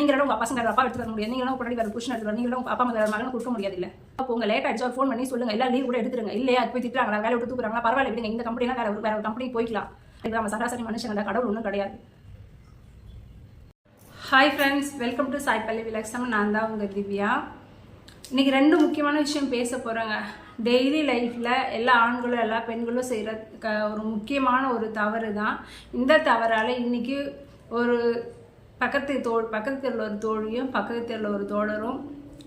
நீங்களும் உங்கள் பசங்க அப்பா எடுத்து வர முடியாது நீங்களும் பின்னாடி வேறு புருஷன் எடுத்து நீங்களும் அப்பா அம்மா வேறு கொடுக்க முடியாது இல்லை அப்போ உங்கள் லேட் ஆயிடுச்சு ஃபோன் பண்ணி சொல்லுங்க. எல்லாம் லீவ் கூட எடுத்துருங்க இல்லையா? போய் திட்டுறாங்களா? வேலை விட்டு தூக்குறாங்களா? பரவாயில்ல விடுங்க. இந்த கம்பெனிலாம் வேற ஒரு வேற கம்பெனி போய்க்கலாம். இது நம்ம சராசரி மனுஷங்க கடவுள் ஒன்றும் கிடையாது. Hi friends welcome to Sai பள்ளி விலக்ஸம் நான் தான் உங்கள் திவ்யா. இன்னைக்கு ரெண்டு முக்கியமான விஷயம் பேச போகிறேங்க டெய்லி லைஃப்பில் எல்லா ஆண்களும் எல்லா பெண்களும் செய்கிற க ஒரு முக்கியமான ஒரு தவறு தான் இந்த தவறால் இன்றைக்கி ஒரு பக்கத்து தோல் பக்கத்து தெருவில் ஒரு தோழியும் பக்கத்து தெருவில் ஒரு தோழரும்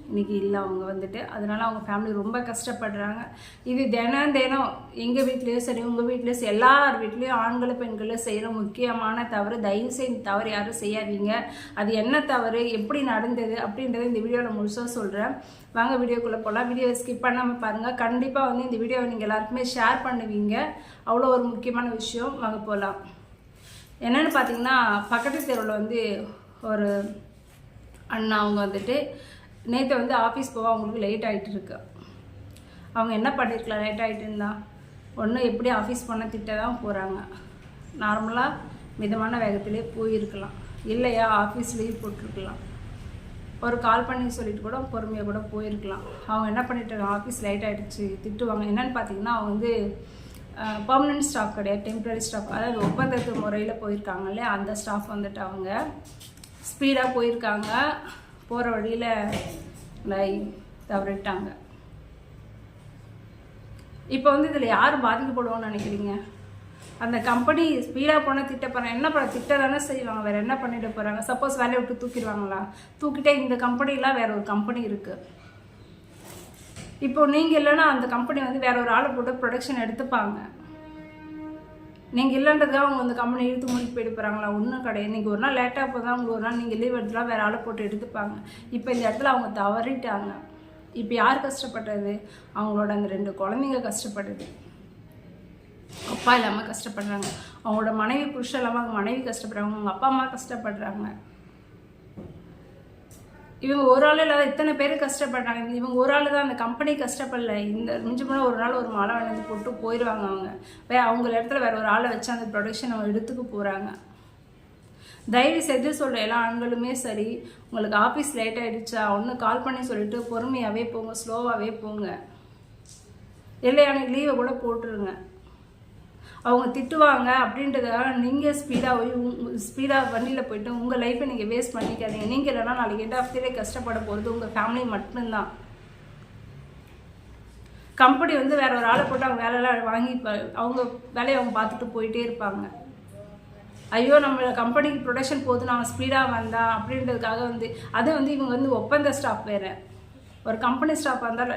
இன்றைக்கி இல்லை அவங்க வந்துட்டு. அதனால் அவங்க ஃபேமிலி ரொம்ப கஷ்டப்படுறாங்க. இது தினம் தினம் எங்கள் வீட்லேயும் சரி உங்கள் வீட்லேயும் சரி எல்லார் வீட்லேயும் ஆண்களும் பெண்களும் செய்கிற முக்கியமான தவறு தயவு செய்து இந்த தவறு யாரும் செய்யாதீங்க. அது என்ன தவறு எப்படி நடந்தது அப்படின்றத இந்த வீடியோவில் முழுசாக சொல்கிறேன் வாங்க வீடியோக்குள்ளே போகலாம் வீடியோவை ஸ்கிப் பண்ணாமல் பாருங்கள் கண்டிப்பாக வந்து இந்த வீடியோவை நீங்கள் எல்லாருக்குமே ஷேர் பண்ணுவீங்க. அவ்வளோ ஒரு முக்கியமான விஷயம். வாங்க போகலாம் என்னென்னு பார்த்தீங்கன்னா பக்கத்து தெருவில் வந்து ஒரு அண்ணா அவங்க வந்துட்டு நேற்று வந்து ஆஃபீஸ் போக அவங்களுக்கு லேட் ஆகிட்டு இருக்கு. அவங்க என்ன பண்ணியிருக்கலாம் லேட் ஆகிட்டு இருந்தா? ஒன்று எப்படி ஆஃபீஸ் பண்ண திட்ட தான் போகிறாங்க நார்மலாக மிதமான வேகத்திலே போயிருக்கலாம். இல்லையா ஆஃபீஸ் லீவ் போட்டிருக்கலாம். ஒரு கால் பண்ணி சொல்லிட்டு கூட பொறுமையாக கூட போயிருக்கலாம். அவங்க என்ன பண்ணிட்டு இருக்காங்க ஆஃபீஸ் லேட் ஆகிடுச்சு திட்டுவாங்க. என்னென்னு பார்த்தீங்கன்னா அவங்க வந்து பர்மனன்ட் ஸ்டாஃப் கிடையாது டெம்பரரி ஸ்டாஃப் அதாவது ஒப்பந்தத்து முறையில் போயிருக்காங்கல்ல அந்த ஸ்டாஃப் வந்துட்டு அவங்க ஸ்பீடாக போயிருக்காங்க போகிற வழியில் லை தவறிட்டாங்க. இப்போ வந்து இதில் யார் பாதிக்கப்படுவோம்னு நினைக்கிறீங்க? அந்த கம்பெனி ஸ்பீடாக போனால் திட்ட போகிறேன் என்ன பண்ண திட்ட தானே செய்வாங்க வேறு என்ன பண்ணிட்டு போகிறாங்க சப்போஸ் வேலையை விட்டு தூக்கிடுவாங்களா? தூக்கிட்டே இந்த கம்பெனிலாம் வேறு ஒரு கம்பெனி இருக்குது இப்போ நீங்கள் இல்லைன்னா அந்த கம்பெனி வந்து வேற ஒரு ஆளை போட்டு ப்ரொடக்ஷன் எடுத்துப்பாங்க. நீங்கள் இல்லைன்றதுக்காக அவங்க அந்த கம்பெனி இழுத்து மூடி போயிட்டு போகிறாங்களா ஒன்றும் கிடையாது. நீங்கள் ஒரு நாள் லேட்டாக போதான் உங்களுக்கு ஒரு நாள் நீங்கள் லீவ் எடுத்துலாம் வேறு ஆளை போட்டு எடுத்துப்பாங்க. இப்போ இந்த இடத்துல அவங்க தவறிட்டாங்க. இப்போ யார் கஷ்டப்பட்டது? அவங்களோட அந்த ரெண்டு குழந்தைங்க கஷ்டப்பட்டது. அப்பா இல்லாமல் கஷ்டப்படுறாங்க. அவங்களோட மனைவி புருஷன் இல்லாமல் அவங்க மனைவி கஷ்டப்படுறாங்க. அவங்க அப்பா அம்மா கஷ்டப்படுறாங்க. இவங்க ஒரு ஆள் இல்லாத இத்தனை பேர் கஷ்டப்படுறாங்க. இவங்க ஒரு ஆள் தான் அந்த கம்பெனி கஷ்டப்படல. இந்த முடிஞ்சு போனால் ஒரு நாள் ஒரு மழை வளைஞ்சு போட்டு போயிடுவாங்க அவங்க. வே அவங்க இடத்துல வேற ஒரு ஆளை வச்சு அந்த ப்ரொடக்ஷன் அவங்க எடுத்துக்க போகிறாங்க தயவு செய்து சொல்கிற எல்லா ஆண்களுமே சரி உங்களுக்கு ஆஃபீஸ் லேட் ஆகிடுச்சா ஒன்று கால் பண்ணி சொல்லிட்டு பொறுமையாகவே போங்க ஸ்லோவாகவே போங்க. இல்லையான எனக்கு லீவை கூட போட்டுருங்க. அவங்க திட்டுவாங்க அப்படின்றதுக்காக நீங்கள் ஸ்பீடாக போய் ஸ்பீடாக வண்டியில் போயிட்டு உங்கள் லைஃப்பை நீங்கள் வேஸ்ட் பண்ணிக்காதீங்க. நீங்கள் இல்லைன்னா நாளைக்கு எண்ட் ஆஃப் டே கஷ்டப்பட போகிறது உங்கள் ஃபேமிலி மட்டும்தான். கம்பெனி வந்து வேற ஒரு ஆளை போட்டு அவங்க வேலையெல்லாம் வாங்கி இப்போ அவங்க வேலையை அவங்க பார்த்துட்டு போயிட்டே இருப்பாங்க. ஐயோ நம்ம கம்பெனிக்கு ப்ரொடக்ஷன் போது நான் ஸ்பீடாக வந்தா அப்படின்றதுக்காக வந்து அது வந்து இவங்க வந்து ஒப்பந்த ஸ்டாஃப் வேறு. ஒரு கம்பெனி ஸ்டாஃப் வந்தால்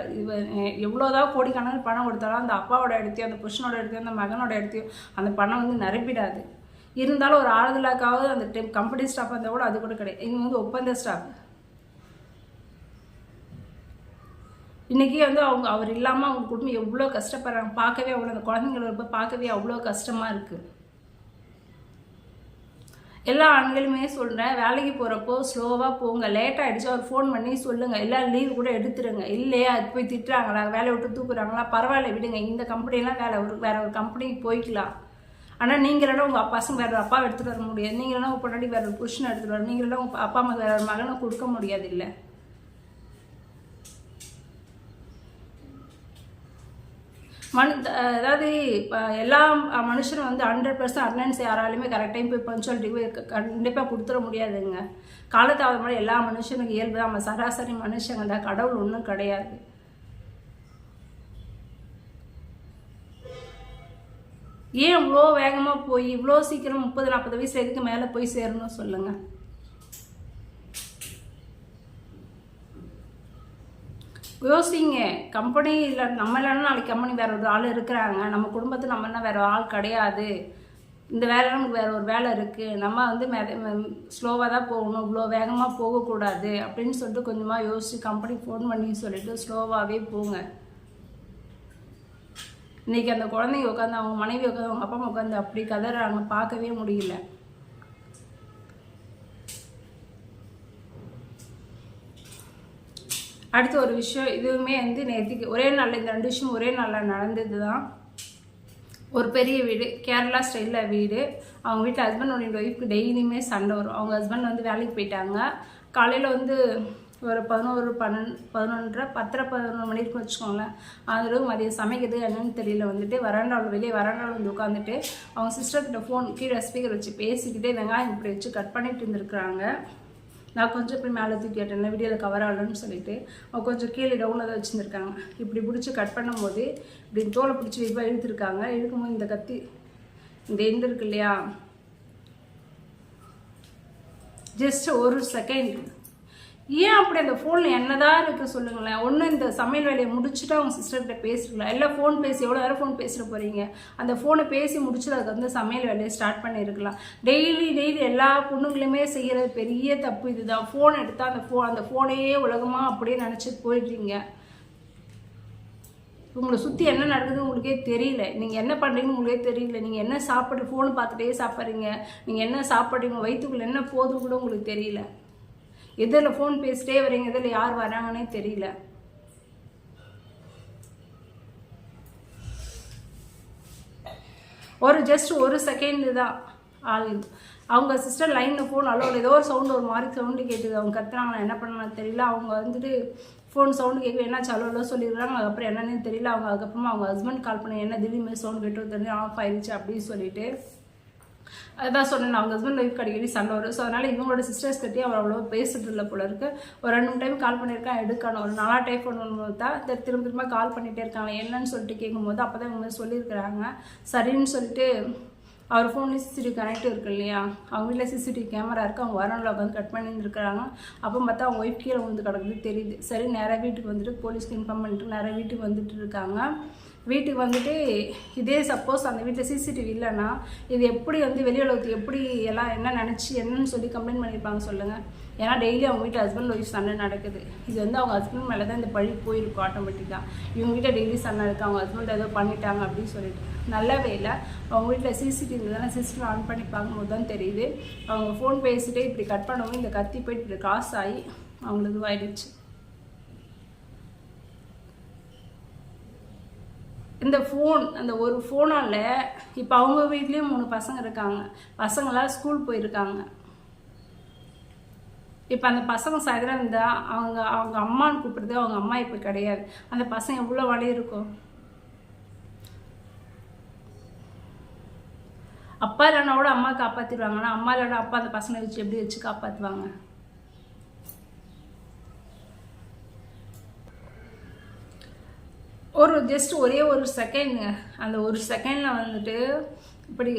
எவ்வளோதான் கோடிக்கணக்கில் பணம் கொடுத்தாலும் அந்த அப்பாவோட இடத்தையும் அந்த புருஷனோட இடத்தையும் அந்த மகனோட இடத்தையும் அந்த பணம் வந்து நிரப்பிடாது. இருந்தாலும் ஒரு ஆறுதலாக்காவது அந்த டைம் கம்பெனி ஸ்டாஃப் வந்தால் கூட அது கூட கிடையாது. இவங்க வந்து ஒப்பந்த ஸ்டாஃப் இன்றைக்கி வந்து அவங்க அவர் இல்லாமல் அவங்க குடும்பம் எவ்வளோ கஷ்டப்படுறாங்க. பார்க்கவே அவ்வளோ அந்த குழந்தைங்கள ரொம்ப பார்க்கவே அவ்வளோ கஷ்டமாக இருக்குது எல்லா ஆண்களுமே சொல்கிறேன் வேலைக்கு போகிறப்போ ஸ்லோவாக போங்க லேட் ஆகிடுச்சு அவர் ஃபோன் பண்ணி சொல்லுங்கள் எல்லாம் லீவ் கூட எடுத்துருங்க. இல்லையா அது போய் திட்டுறாங்களா வேலையை விட்டு தூக்குறாங்களா பரவாயில்ல விடுங்க இந்த கம்பெனிலாம் வேலை ஒரு வேற ஒரு கம்பெனிக்கு போய்க்கலாம். ஆனால் நீங்களும் உங்கள் பசங்க வேறு அப்பா எடுத்துகிட்டு வர முடியாது. நீங்களும் உங்கள் பொண்டாட்டி வேறு ஒரு புருஷனை எடுத்துகிட்டு வர நீங்களெல்லாம் உங்கள் அப்பா அம்மா வேறு ஒரு மகனை கொடுக்க முடியாது இல்லை. மனு அதாவது இப்போ எல்லா மனுஷனும் வந்து ஹண்ட்ரட் பர்சன்ட் அட்டண்டன்ஸ் யாராலையுமே கரெக்ட் டைம் போய் பஞ்சுவாலிட்டி போய் கண்டிப்பாக கொடுத்துட முடியாதுங்க. காலத்தாவது மாதிரி எல்லா மனுஷனுக்கு இயல்பு தான். நம்ம சராசரி மனுஷங்க தான். கடவுள் ஒன்றும் கிடையாது. ஏன் இவ்வளோ வேகமாக போய் இவ்வளோ சீக்கிரம் முப்பது நாற்பது வயசு எதுக்கு மேலே போய் சேரணும் சொல்லுங்கள் யோசிங்க. கம்பெனி இல்லை நம்ம இல்லைன்னா நாளைக்கு கம்பெனி வேறு ஒரு ஆள் இருக்கிறாங்க. நம்ம குடும்பத்தில் நம்ம என்ன வேற ஆள் கிடையாது. இந்த வேலை நமக்கு வேறு ஒரு வேலை இருக்குது நம்ம வந்து மெத ஸ்லோவாக தான் போகணும். இவ்வளோ வேகமாக போகக்கூடாது அப்படின்னு சொல்லிட்டு கொஞ்சமாக யோசிச்சு கம்பெனி ஃபோன் பண்ணி சொல்லிட்டு ஸ்லோவாகவே போங்க. இன்னைக்கு அந்த குழந்தைங்க உட்காந்து அவங்க மனைவி உட்காந்து அவங்க அப்பா அம்மா உட்காந்து அப்படி கதறாங்க பார்க்கவே முடியல. அடுத்து ஒரு விஷயம் இதுவுமே வந்து நேற்றுக்கு ஒரே நாளில் இந்த ரெண்டு விஷயம் ஒரே நாளில் நடந்தது தான் ஒரு பெரிய வீடு கேரளா ஸ்டைலில் வீடு. அவங்க வீட்டில் ஹஸ்பண்ட் ஒய்ஃப்க்கு டெய்லியுமே சண்டை வரும். அவங்க ஹஸ்பண்ட் வந்து வேலைக்கு போயிட்டாங்க. காலையில் வந்து ஒரு பதினோரு பன்னெண்டு பதினொன்றரை பத்தரை பதினொன்று மணி இருக்கும் வச்சுக்கோங்களேன். அதோட மதியம் சமைக்கிறது என்னன்னு தெரியல. வந்துட்டு வராண்டாவில் வெளியே வராண்டாவில் வந்து உட்காந்துட்டு அவங்க சிஸ்டர்கிட்ட ஃபோன் கீழே ஸ்பீக்கர் வச்சு பேசிக்கிட்டே வெங்காயம் இப்படி வச்சு கட் பண்ணிட்டு இருந்திருக்கிறாங்க. நான் கொஞ்சம் இப்படி மேலே தூக்கி கேட்டேன் வீடியோவில் கவர் ஆகலன்னு சொல்லிட்டு அவங்க கொஞ்சம் கீழே டவுனில் தான் வச்சுருந்துருக்காங்க. இப்படி பிடிச்சி கட் பண்ணும் போது இப்படி தோலை பிடிச்சி வைப்பாக இழுத்துருக்காங்க. இழுக்கும்போது இந்த கத்தி இந்த எண்டு இருக்கு இல்லையா? ஜஸ்ட் ஒரு செகண்ட் ஏன் அப்படி அந்த ஃபோனில் என்னதான் இருக்குது சொல்லுங்களேன்? ஒன்று இந்த சமையல் வேலையை முடிச்சுட்டு அவங்க சிஸ்டர்கிட்ட பேசுறீங்களா? இல்லை ஃபோன் பேசி எவ்வளோ நேரம் ஃபோன் பேசிட்டு போகிறீங்க அந்த ஃபோனை பேசி முடிச்சுட்டு அதுக்கு வந்து சமையல் வேலையை ஸ்டார்ட் பண்ணியிருக்கலாம். டெய்லி டெய்லி எல்லா பொண்ணுங்களுமே செய்கிறது பெரிய தப்பு இதுதான். ஃபோன் எடுத்தால் அந்த ஃபோ அந்த ஃபோனையே உலகமாக அப்படியே நினச்சிட்டு போயிடுறீங்க. உங்களை சுற்றி என்ன நடக்குது உங்களுக்கே தெரியல. நீங்கள் என்ன பண்ணுறீங்கன்னு உங்களுக்கே தெரியல. நீங்கள் என்ன சாப்பிட்டு ஃபோன் பார்த்துட்டே சாப்பிட்றீங்க? நீங்கள் என்ன சாப்பிட்றீங்க? வயிற்றுக்குள்ளே என்ன போகுது கூட உங்களுக்கு தெரியல. எதில் ஃபோன் பேசிட்டே வரீங்க இதில் யார் வராங்கன்னே தெரியல. ஒரு ஜஸ்ட் ஒரு செகண்ட் தான். ஆள். அவங்க சிஸ்டர் லைனில் ஃபோன் அலோவில் ஏதோ ஒரு சவுண்டு ஒரு மாதிரி சவுண்டு கேட்டுது. அவங்க கத்துறாங்களா என்ன பண்ணலாம் தெரியல. அவங்க வந்துட்டு ஃபோன் சவுண்டு கேட்க என்னாச்சு? அலோவில் சொல்லிடுறாங்க. அதுக்கப்புறம் என்னன்னு தெரியல. அவங்க அதுக்கப்புறமா அவங்க ஹஸ்பண்ட் கால் பண்ணி என்ன திடீர்னு சவுண்ட் கேட்டு தெரிஞ்சு ஆஃப் ஆயிடுச்சு அப்படின்னு சொல்லிட்டு. அதான் சொன்னேன் அவங்க ஹஸ்பண்ட் ஒய்ஃப் அடிக்கடி சண்டை வரும். ஸோ அதனால் இவங்களோட சிஸ்டர்ஸ் கட்டி அவர் அவ்வளோ பேசுறது இல்லை போல இருக்கு. ஒரு ரெண்டு மூணு டைம் கால் பண்ணியிருக்கேன் எடுக்கணும். ஒரு நாலா டைப் பண்ணணும் தான் திரும்ப திரும்ப கால் பண்ணிகிட்டே இருக்காங்க. என்னன்னு சொல்லிட்டு கேட்கும்போது அப்போ தான் இவங்க சொல்லியிருக்கிறாங்க. சரின்னு சொல்லிட்டு அவர் ஃபோன்லேயும் சிசிடிவி கனெக்ட் இருக்கு இல்லையா? அவங்க வீட்டில் சிசிடிவி கேமரா இருக்குது அவங்க வரணில் உட்காந்து கட் பண்ணியிருந்துருக்காங்க அப்போ பார்த்தா அவங்க ஒய்ஃப் கீழே வந்து கிடக்குது. தெரியுது. சரி நேராக வீட்டுக்கு வந்துட்டு போலீஸ்க்கு இன்ஃபார்ம் பண்ணிட்டு நேராக வீட்டுக்கு வந்துட்டு இருக்காங்க. வீட்டுக்கு வந்துட்டு இதே சப்போஸ் அந்த வீட்டில் சிசிடிவி இல்லைன்னா இது எப்படி வந்து வெளி உலகத்துக்கு எப்படி எல்லாம் என்ன நினச்சி என்னன்னு சொல்லி கம்ப்ளைண்ட் பண்ணியிருப்பாங்க சொல்லுங்கள் ஏன்னா டெய்லி அவங்க வீட்டில் ஹஸ்பண்ட் ஒய்ஃப் சண்டை நடக்குது. இது வந்து அவங்க ஹஸ்பண்ட் மேலே தான் இந்த பழி போயிருக்கும் ஆட்டோமேட்டிக்காக இவங்க வீட்டில் டெய்லி சண்டை இருக்குது அவங்க ஹஸ்பண்ட் ஏதோ பண்ணிட்டாங்க அப்படின்னு சொல்லிட்டு. நல்ல இல்லை. அவங்க வீட்டில் சிசிடிவி தானே சிஸ்டம் ஆன் பண்ணி பார்க்கும்போது தான் தெரியுது. அவங்க ஃபோன் பேசிட்டே இப்படி கட் பண்ணவும் இந்த கத்தி போயிட்டு இப்படி காசு ஆகி அவங்களுக்கு இதுவாகிடுச்சு இந்த ஃபோன் அந்த ஒரு ஃபோனால் இப்போ அவங்க வீட்லேயும் மூணு பசங்க இருக்காங்க. பசங்களாம் ஸ்கூல் போயிருக்காங்க. இப்போ அந்த பசங்க சாயந்தரம் இருந்தால் அவங்க அவங்க அம்மான்னு கூப்பிடுறது அவங்க அம்மா இப்போ கிடையாது. அந்த பசங்க எவ்வளோ வழி இருக்கும்? அப்பா இல்லைனா கூட அம்மா காப்பாற்றிடுவாங்க ஆனால் அம்மா இல்லைனா அப்பா அந்த பசங்களை வச்சு எப்படி வச்சு காப்பாற்றுவாங்க ஜஸ்ட் ஒரே ஒரு செகண்டுங்க அந்த ஒரு செகண்டில் வந்துட்டு இப்படி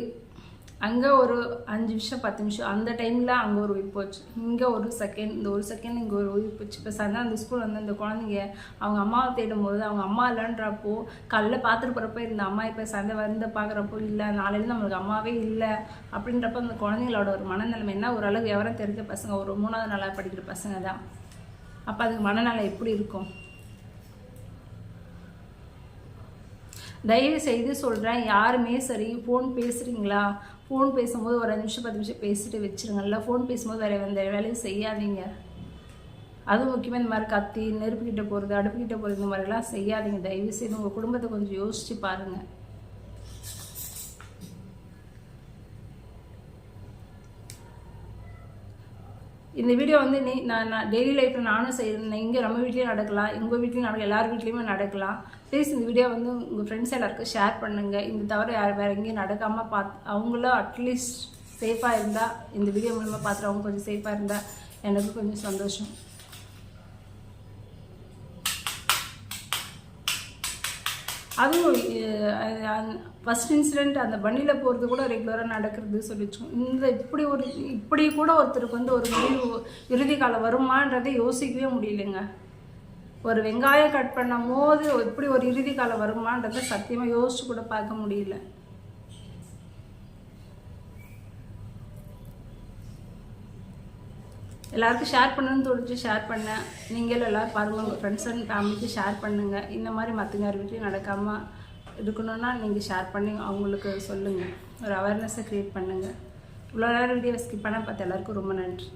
அங்கே ஒரு அஞ்சு நிமிஷம் பத்து நிமிஷம் அந்த டைமில் அங்கே ஒரு உயிர் போச்சு. இங்கே ஒரு செகண்ட் இந்த ஒரு செகண்ட் இங்கே ஒரு உயிர் போச்சு. இப்போ சார் அந்த ஸ்கூல் வந்து அந்த குழந்தைங்க அவங்க அம்மாவை தேடும்போது அவங்க அம்மா இல்லைன்றப்போ காலைல பார்த்துட்டு போகிறப்போ இந்த அம்மா இப்போ சந்தை வந்து பார்க்குறப்போ இல்லை நாளையிலேருந்து நம்மளுக்கு அம்மாவே இல்லை அப்படின்றப்ப அந்த குழந்தைங்களோட ஒரு மனநிலைமை என்ன? ஓரளவு விவரம் தெரிஞ்ச பசங்க ஒரு மூணாவது நாளாக படிக்கிற பசங்க தான். அப்போ அதுக்கு மனநலம் எப்படி இருக்கும்? தயவு செய்து சொல்கிறேன் யாருமே சரி ஃபோன் பேசுகிறீங்களா ஃபோன் பேசும்போது ஒரு அஞ்சு நிமிஷம் பத்து நிமிஷம் பேசிட்டு வச்சுருங்கல்ல ஃபோன் பேசும்போது வேறு எந்த வேலையும் செய்யாதீங்க. அதுவும் முக்கியமாக இந்த மாதிரி கத்தி நெருப்புக்கிட்ட போகிறது அடுப்புக்கிட்ட போகிறது இந்த மாதிரிலாம் செய்யாதீங்க. தயவு செய்து உங்கள் குடும்பத்தை கொஞ்சம் யோசித்து பாருங்கள் இந்த வீடியோ வந்து நீ நான் நான் டெய்லி லைஃப்பில் நானும் செய்கிறேன் இங்கே நம்ம வீட்லேயும் நடக்கலாம் உங்கள் வீட்லேயும் நடக்கலாம் எல்லார் வீட்லேயுமே நடக்கலாம். ப்ளீஸ் இந்த வீடியோ வந்து உங்கள் ஃப்ரெண்ட்ஸ் எல்லாருக்கும் ஷேர் பண்ணுங்கள் இந்த தவிர யார் வேறு எங்கேயும் நடக்காமல் பார்த்து அவங்களும் அட்லீஸ்ட் சேஃபாக இருந்தால் இந்த வீடியோ மூலமாக பார்த்துட்டு அவங்க கொஞ்சம் சேஃபாக இருந்தால் எனக்கு கொஞ்சம் சந்தோஷம். அதுவும் ஃபஸ்ட் இன்சிடெண்ட் அந்த வண்டியில் போகிறது கூட ரெகுலராக நடக்கிறது சொல்லிச்சோம் இந்த இப்படி ஒரு இப்படி கூட ஒருத்தருக்கு வந்து ஒரு முடிவு இறுதி காலம் வருமானதை யோசிக்கவே முடியலைங்க. ஒரு வெங்காயம் கட் பண்ணும் போது எப்படி ஒரு இறுதி காலம் வருமான்றத சத்தியமாக யோசிச்சு கூட பார்க்க முடியல. எல்லாருக்கும் ஷேர் பண்ணணும்னு தோணுச்சு ஷேர் பண்ணேன் நீங்களும் எல்லோரும் பாருங்கள் உங்கள் ஃப்ரெண்ட்ஸ் அண்ட் ஃபேமிலிக்கு ஷேர் பண்ணுங்கள் இந்த மாதிரி மற்ற யார் வீட்லையும் நடக்காமல் இருக்கணும்னா நீங்கள் ஷேர் பண்ணி அவங்களுக்கு சொல்லுங்கள் ஒரு அவேர்னஸை க்ரியேட் பண்ணுங்கள் இவ்வளோ நேரம் வீடியோ ஸ்கிப் பண்ண பார்த்து எல்லாருக்கும் ரொம்ப நன்றி.